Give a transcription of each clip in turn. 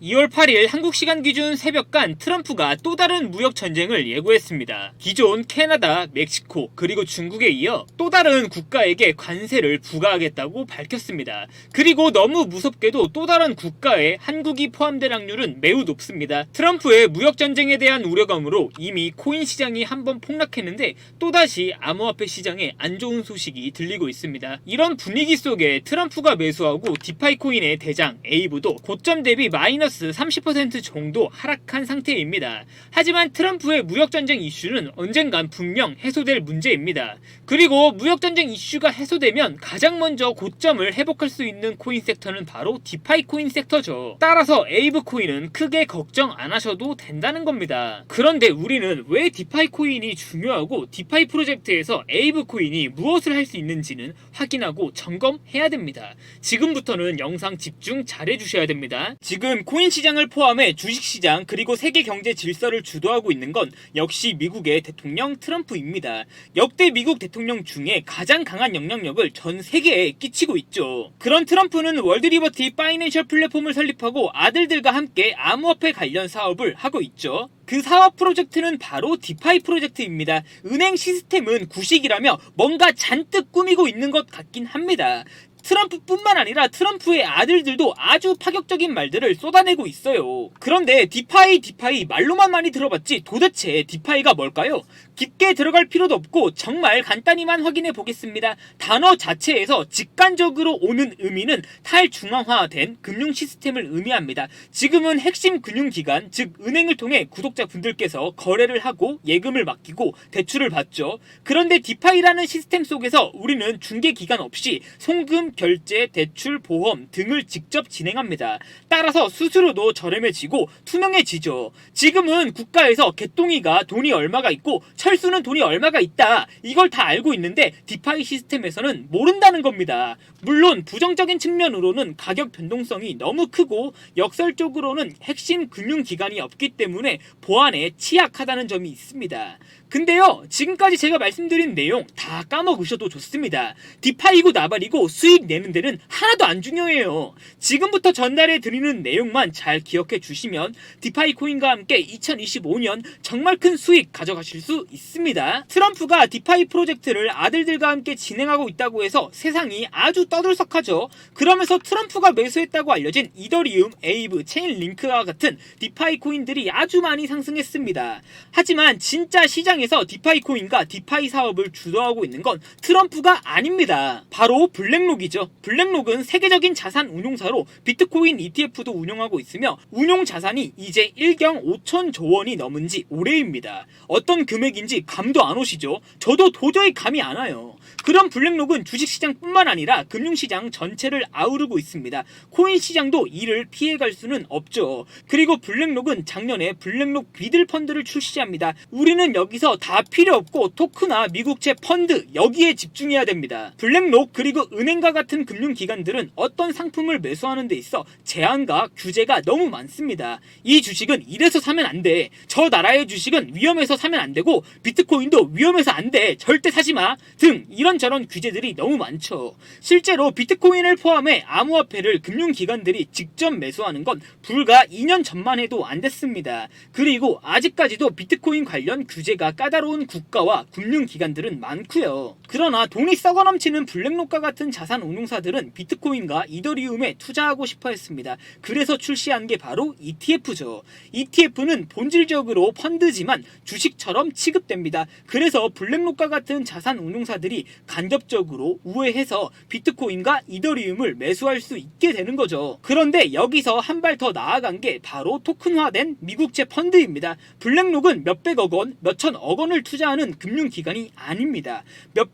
2월 8일 한국 시간 기준 새벽간 트럼프가 또 다른 무역 전쟁을 예고했습니다. 기존 캐나다, 멕시코, 그리고 중국에 이어 또 다른 국가에게 관세를 부과하겠다고 밝혔습니다. 그리고 너무 무섭게도 또 다른 국가에 한국이 포함될 확률은 매우 높습니다. 트럼프의 무역 전쟁에 대한 우려감으로 이미 코인 시장이 한번 폭락했는데 또다시 암호화폐 시장에 안 좋은 소식이 들리고 있습니다. 이런 분위기 속에 트럼프가 매수하고 디파이 코인의 대장 에이브도 고점 대비 마이너스 30% 정도 하락한 상태입니다. 하지만 트럼프의 무역전쟁 이슈는 언젠간 분명 해소될 문제입니다. 그리고 무역전쟁 이슈가 해소되면 가장 먼저 고점을 회복할 수 있는 코인 섹터는 바로 디파이 코인 섹터죠. 따라서 에이브 코인은 크게 걱정 안 하셔도 된다는 겁니다. 그런데 우리는 왜 디파이 코인이 중요하고 디파이 프로젝트에서 에이브 코인이 무엇을 할 수 있는지는 확인하고 점검해야 됩니다. 지금부터는 영상 집중 잘 해주셔야 됩니다. 지금 코인 시장을 포함해 주식 시장 그리고 세계 경제 질서를 주도하고 있는 건 역시 미국의 대통령 트럼프입니다. 역대 미국 대통령 중에 가장 강한 영향력을 전 세계에 끼치고 있죠. 그런 트럼프는 월드리버티 파이낸셜 플랫폼을 설립하고 아들들과 함께 암호화폐 관련 사업을 하고 있죠. 그 사업 프로젝트는 바로 디파이 프로젝트입니다. 은행 시스템은 구식이라며 뭔가 잔뜩 꾸미고 있는 것 같긴 합니다. 트럼프뿐만 아니라 트럼프의 아들들도 아주 파격적인 말들을 쏟아내고 있어요. 그런데 디파이 디파이 말로만 많이 들어봤지 도대체 디파이가 뭘까요? 깊게 들어갈 필요도 없고 정말 간단히만 확인해 보겠습니다. 단어 자체에서 직관적으로 오는 의미는 탈중앙화된 금융 시스템을 의미합니다. 지금은 핵심 금융기관, 즉 은행을 통해 구독자분들께서 거래를 하고 예금을 맡기고 대출을 받죠. 그런데 디파이라는 시스템 속에서 우리는 중개기관 없이 송금, 결제, 대출, 보험 등을 직접 진행합니다. 따라서 수수료도 저렴해지고 투명해지죠. 지금은 국가에서 개똥이가 돈이 얼마가 있고 철수는 돈이 얼마가 있다. 이걸 다 알고 있는데 디파이 시스템에서는 모른다는 겁니다. 물론 부정적인 측면으로는 가격 변동성이 너무 크고 역설적으로는 핵심 금융기관이 없기 때문에 보안에 취약하다는 점이 있습니다. 근데요, 지금까지 제가 말씀드린 내용 다 까먹으셔도 좋습니다. 디파이고 나발이고 수익 내는 데는 하나도 안 중요해요. 지금부터 전달해 드리는 내용만 잘 기억해 주시면 디파이 코인과 함께 2025년 정말 큰 수익 가져가실 수 있습니다. 트럼프가 디파이 프로젝트를 아들들과 함께 진행하고 있다고 해서 세상이 아주 떠들썩하죠. 그러면서 트럼프가 매수했다고 알려진 이더리움, 에이브, 체인 링크와 같은 디파이 코인들이 아주 많이 상승했습니다. 하지만 진짜 시장에서 디파이 코인과 디파이 사업을 주도하고 있는 건 트럼프가 아닙니다. 바로 블랙록이 죠. 블랙록은 세계적인 자산 운용사로 비트코인 ETF도 운영하고 있으며 운용 자산이 이제 1경 5천조 원이 넘은 지 오래입니다. 어떤 금액인지 감도 안 오시죠? 저도 도저히 감이 안 와요. 그런 블랙록은 주식시장뿐만 아니라 금융시장 전체를 아우르고 있습니다. 코인 시장도 이를 피해갈 수는 없죠. 그리고 블랙록은 작년에 블랙록 비들 펀드를 출시합니다. 우리는 여기서 다 필요 없고 토크나 미국채 펀드 여기에 집중해야 됩니다. 블랙록 그리고 은행과 같은 금융기관들은 어떤 상품을 매수하는 데 있어 제한과 규제가 너무 많습니다. 이 주식은 이래서 사면 안 돼. 저 나라의 주식은 위험해서 사면 안 되고 비트코인도 위험해서 안 돼. 절대 사지 마. 등 이런 저런 규제들이 너무 많죠. 실제로 비트코인을 포함해 암호화폐를 금융기관들이 직접 매수하는 건 불과 2년 전만 해도 안 됐습니다. 그리고 아직까지도 비트코인 관련 규제가 까다로운 국가와 금융기관들은 많고요. 그러나 돈이 썩어 넘치는 블랙록과 같은 자산 운용사들은 비트코인과 이더리움에 투자하고 싶어 했습니다. 그래서 출시한 게 바로 ETF죠. ETF는 본질적으로 펀드지만 주식처럼 취급됩니다. 그래서 블랙록과 같은 자산 운용사들이 간접적으로 우회해서 비트코인과 이더리움을 매수할 수 있게 되는 거죠. 그런데 여기서 한 발 더 나아간 게 바로 토큰화된 미국채 펀드입니다. 블랙록은 몇백억 원, 몇천억 원을 투자하는 금융기관이 아닙니다.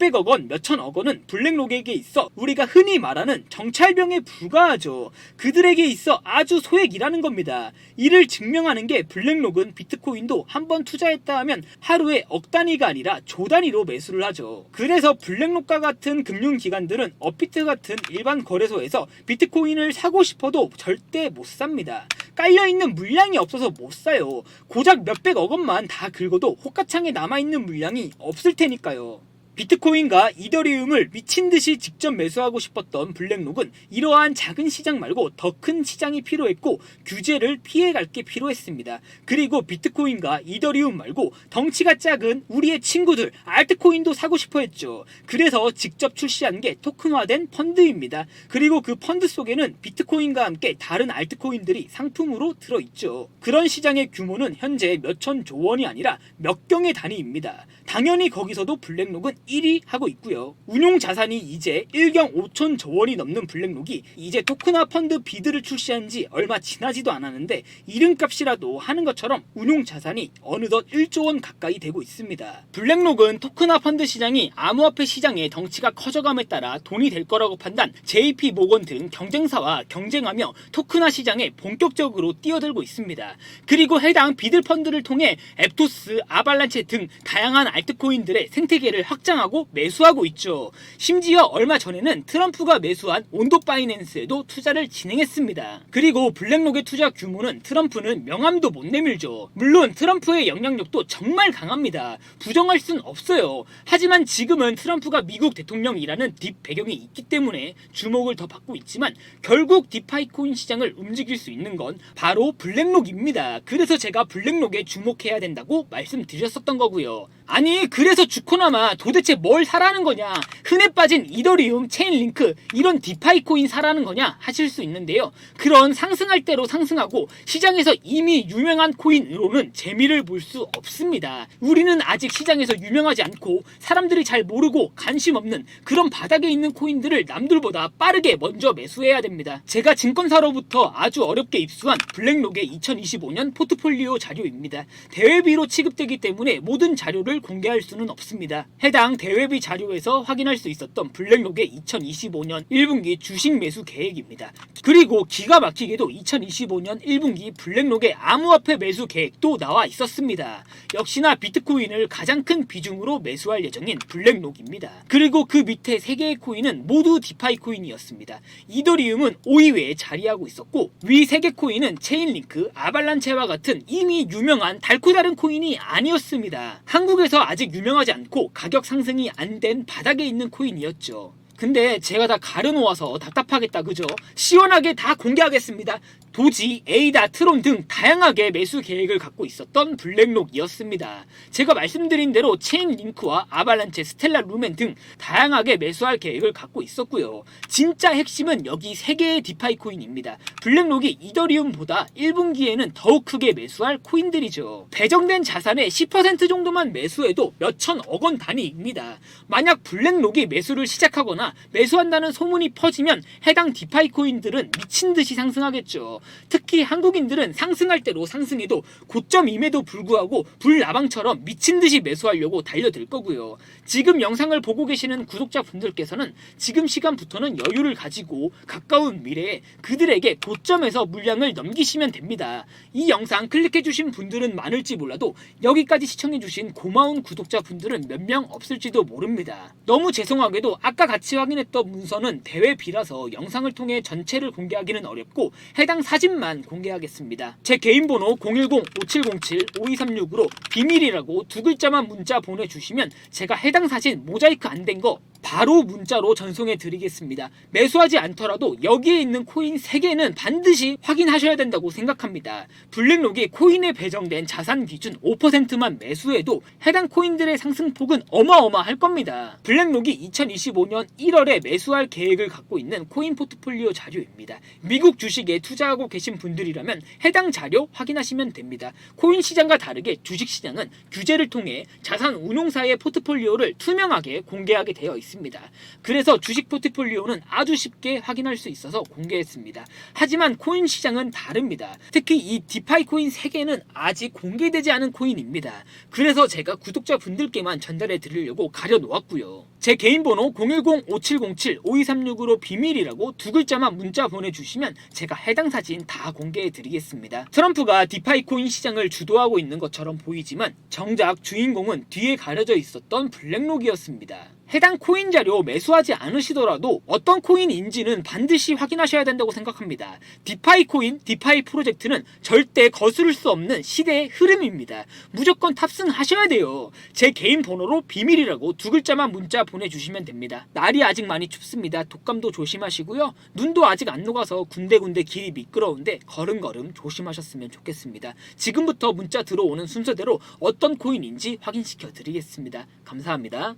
몇백억 원, 몇천억 원은 블랙록에게 있어 우리가 흔히 말하는 정찰병에 불과하죠. 그들에게 있어 아주 소액이라는 겁니다. 이를 증명하는 게 블랙록은 비트코인도 한 번 투자했다 하면 하루에 억 단위가 아니라 조 단위로 매수를 하죠. 그래서 블랙록과 같은 금융기관들은 업비트 같은 일반 거래소에서 비트코인을 사고 싶어도 절대 못 삽니다. 깔려있는 물량이 없어서 못 사요. 고작 몇백억 원만 다 긁어도 호가창에 남아있는 물량이 없을 테니까요. 비트코인과 이더리움을 미친 듯이 직접 매수하고 싶었던 블랙록은 이러한 작은 시장 말고 더 큰 시장이 필요했고 규제를 피해갈 게 필요했습니다. 그리고 비트코인과 이더리움 말고 덩치가 작은 우리의 친구들 알트코인도 사고 싶어 했죠. 그래서 직접 출시한 게 토큰화된 펀드입니다. 그리고 그 펀드 속에는 비트코인과 함께 다른 알트코인들이 상품으로 들어있죠. 그런 시장의 규모는 현재 몇천조 원이 아니라 몇 경의 단위입니다. 당연히 거기서도 블랙록은 1위 하고 있고요. 운용 자산이 이제 1경 5천 조 원이 넘는 블랙록이 이제 토큰화 펀드 비드를 출시한 지 얼마 지나지도 않았는데 이름값이라도 하는 것처럼 운용 자산이 어느덧 1조 원 가까이 되고 있습니다. 블랙록은 토큰화 펀드 시장이 암호화폐 시장의 덩치가 커져감에 따라 돈이 될 거라고 판단, JP 모건 등 경쟁사와 경쟁하며 토큰화 시장에 본격적으로 뛰어들고 있습니다. 그리고 해당 비드 펀드를 통해 앱토스, 아발란체 등 다양한 알트코인들의 생태계를 확장 하고 매수하고 있죠. 심지어 얼마 전에는 트럼프가 매수한 온도 파이낸스에도 투자를 진행했습니다. 그리고 블랙록의 투자 규모는 트럼프는 명함도 못 내밀죠. 물론 트럼프의 영향력도 정말 강합니다. 부정할 순 없어요. 하지만 지금은 트럼프가 미국 대통령이라는 딥 배경이 있기 때문에 주목을 더 받고 있지만 결국 디파이코인 시장을 움직일 수 있는 건 바로 블랙록입니다. 그래서 제가 블랙록에 주목해야 된다고 말씀드렸었던 거고요. 아니 그래서 주코나마 도대체 뭘 사라는 거냐? 흔해 빠진 이더리움 체인링크 이런 디파이 코인 사라는 거냐? 하실 수 있는데요. 그런 상승할 대로 상승하고 시장에서 이미 유명한 코인으로는 재미를 볼 수 없습니다. 우리는 아직 시장에서 유명하지 않고 사람들이 잘 모르고 관심 없는 그런 바닥에 있는 코인들을 남들보다 빠르게 먼저 매수해야 됩니다. 제가 증권사로부터 아주 어렵게 입수한 블랙록의 2025년 포트폴리오 자료입니다. 대회비로 취급되기 때문에 모든 자료를 공개할 수는 없습니다. 해당 대회비 자료에서 확인할 수 있었던 블랙록의 2025년 1분기 주식 매수 계획입니다. 그리고 기가 막히게도 2025년 1분기 블랙록의 암호화폐 매수 계획도 나와 있었습니다. 역시나 비트코인을 가장 큰 비중으로 매수할 예정인 블랙록입니다. 그리고 그 밑에 3개의 코인은 모두 디파이 코인이었습니다. 이더리움은 5위에 자리하고 있었고 위 3개 코인은 체인링크, 아발란체와 같은 이미 유명한 달고 다른 코인이 아니었습니다. 한국에 서 아직 유명하지 않고 가격 상승이 안 된 바닥에 있는 코인이었죠. 근데 제가 다 가려놓아서 답답하겠다 그죠? 시원하게 다 공개하겠습니다. 도지, 에이다, 트론 등 다양하게 매수 계획을 갖고 있었던 블랙록이었습니다. 제가 말씀드린 대로 체인 링크와 아발란체, 스텔라 루멘 등 다양하게 매수할 계획을 갖고 있었고요. 진짜 핵심은 여기 3개의 디파이 코인입니다. 블랙록이 이더리움보다 1분기에는 더욱 크게 매수할 코인들이죠. 배정된 자산의 10% 정도만 매수해도 몇천억 원 단위입니다. 만약 블랙록이 매수를 시작하거나 매수한다는 소문이 퍼지면 해당 디파이 코인들은 미친 듯이 상승하겠죠. 특히 한국인들은 상승할 대로 상승해도 고점임에도 불구하고 불나방처럼 미친 듯이 매수하려고 달려들 거고요. 지금 영상을 보고 계시는 구독자 분들께서는 지금 시간부터는 여유를 가지고 가까운 미래에 그들에게 고점에서 물량을 넘기시면 됩니다. 이 영상 클릭해주신 분들은 많을지 몰라도 여기까지 시청해주신 고마운 구독자분들은 몇 명 없을지도 모릅니다. 너무 죄송하게도 아까 같이 확인했던 문서는 대회비라서 영상을 통해 전체를 공개하기는 어렵고 해당 사 진만 공개하겠습니다. 제 개인 번호 010-5707-5236으로 비밀이라고 두 글자만 문자 보내주시면 제가 해당 사진 모자이크 안 된 거 바로 문자로 전송해 드리겠습니다. 매수하지 않더라도 여기에 있는 코인 3개는 반드시 확인하셔야 된다고 생각합니다. 블랙록이 코인에 배정된 자산 기준 5%만 매수해도 해당 코인들의 상승폭은 어마어마할 겁니다. 블랙록이 2025년 1월에 매수할 계획을 갖고 있는 코인 포트폴리오 자료입니다. 미국 주식에 투자하고 계신 분들이라면 해당 자료 확인하시면 됩니다. 코인 시장과 다르게 주식 시장은 규제를 통해 자산 운용사의 포트폴리오를 투명하게 공개하게 되어 있습니다. 그래서 주식 포트폴리오는 아주 쉽게 확인할 수 있어서 공개했습니다. 하지만 코인 시장은 다릅니다. 특히 이 디파이 코인 3개는 아직 공개되지 않은 코인입니다. 그래서 제가 구독자 분들께만 전달해 드리려고 가려 놓았고요. 제 개인 번호 010-5707-5236으로 비밀이라고 두 글자만 문자 보내주시면 제가 해당 사진 다 공개해 드리겠습니다. 트럼프가 디파이 코인 시장을 주도하고 있는 것처럼 보이지만 정작 주인공은 뒤에 가려져 있었던 블랙록이었습니다. 해당 코인 자료 매수하지 않으시더라도 어떤 코인인지는 반드시 확인하셔야 된다고 생각합니다. 디파이 코인, 디파이 프로젝트는 절대 거스를 수 없는 시대의 흐름입니다. 무조건 탑승하셔야 돼요. 제 개인 번호로 비밀이라고 두 글자만 문자 보내주시면 됩니다. 날이 아직 많이 춥습니다. 독감도 조심하시고요. 눈도 아직 안 녹아서 군데군데 길이 미끄러운데 걸음걸음 조심하셨으면 좋겠습니다. 지금부터 문자 들어오는 순서대로 어떤 코인인지 확인시켜 드리겠습니다. 감사합니다.